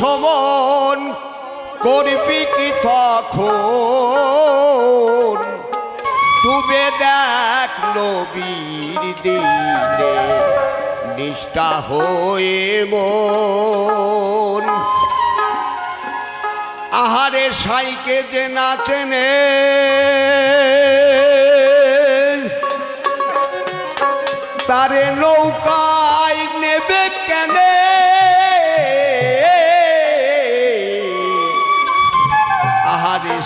সমন করবি কি তখন? ডুবে দেখ নবীর দিনে নিষ্ঠা হয়ে মন। আহারে সাইকে যে নাচেনে তারে নৌকা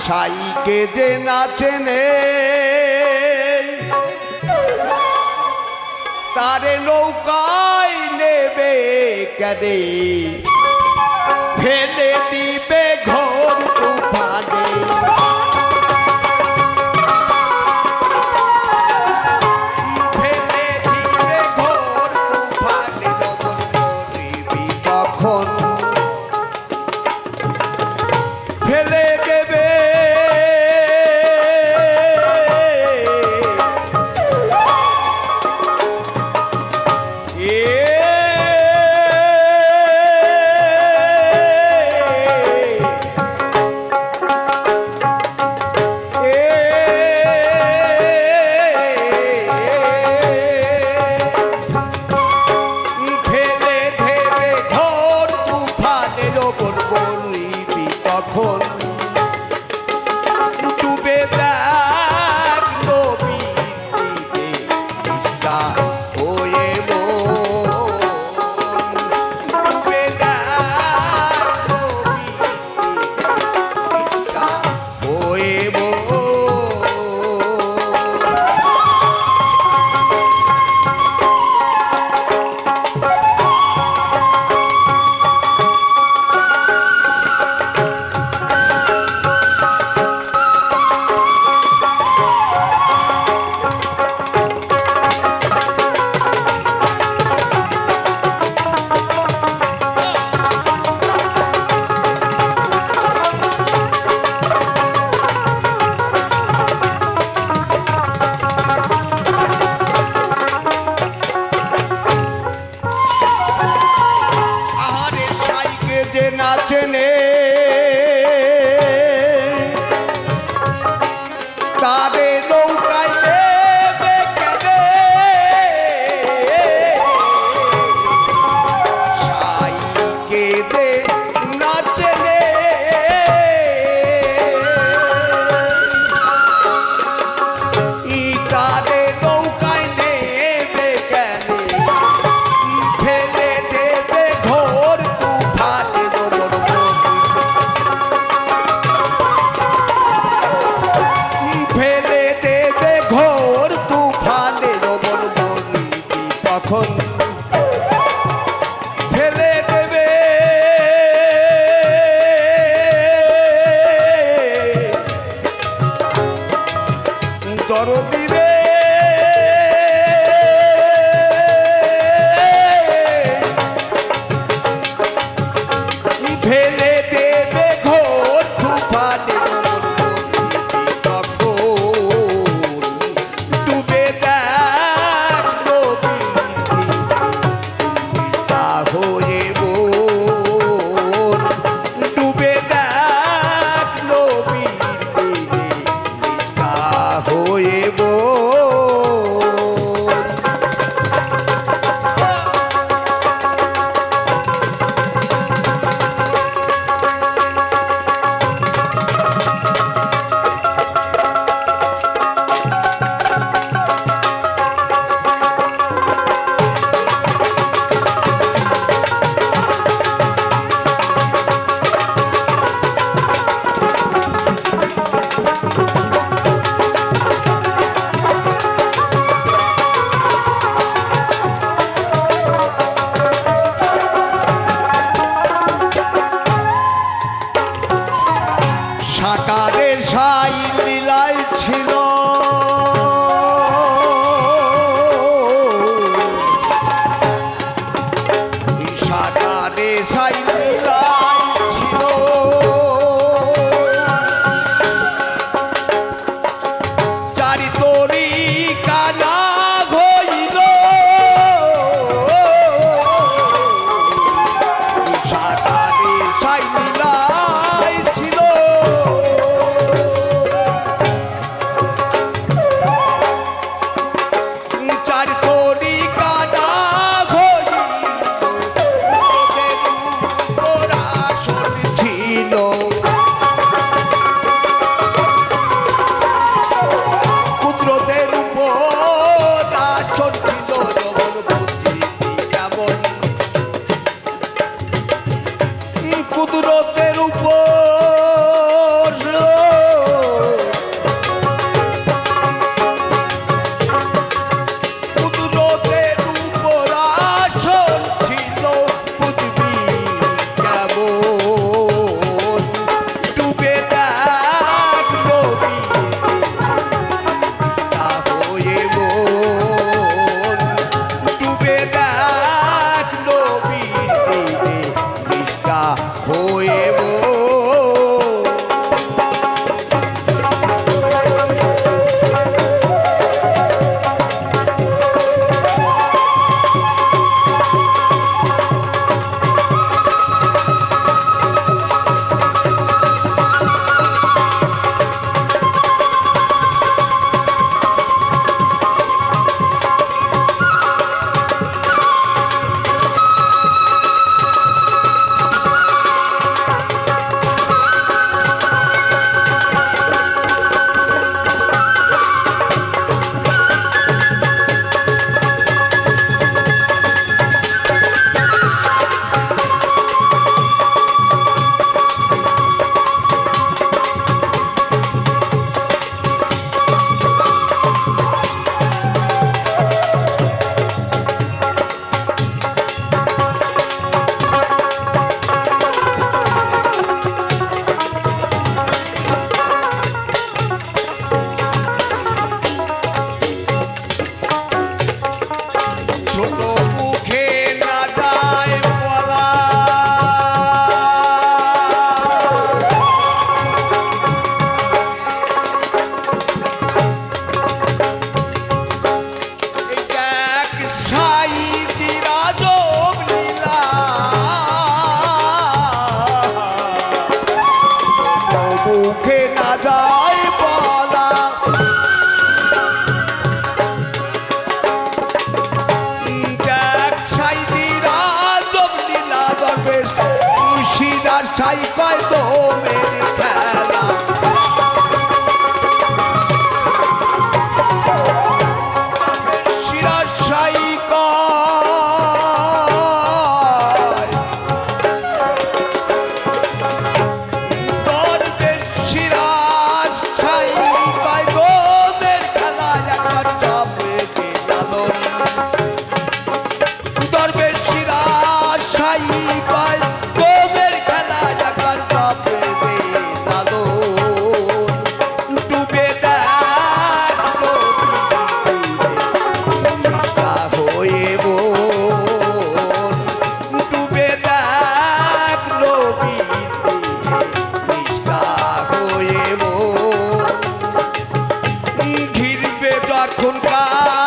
সাইকে যে নাচেনে তারে নৌকায় নেবে কারে ফেলে দিবে ঘর তুফানে Jenny. ঘিরবে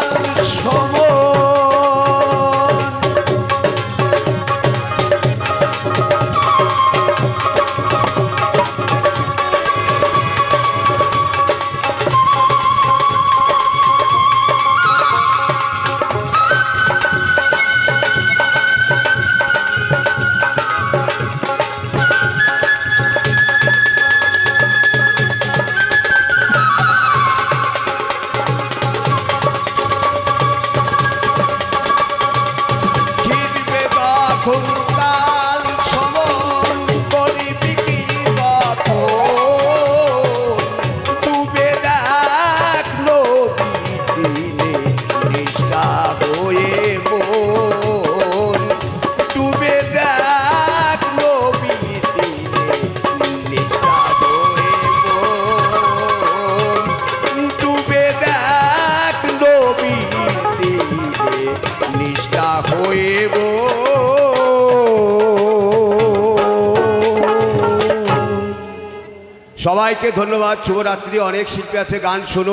সবাইকে ধন্যবাদ। শুভরাত্রি অনেক শিল্পী আছে গান শুনুন।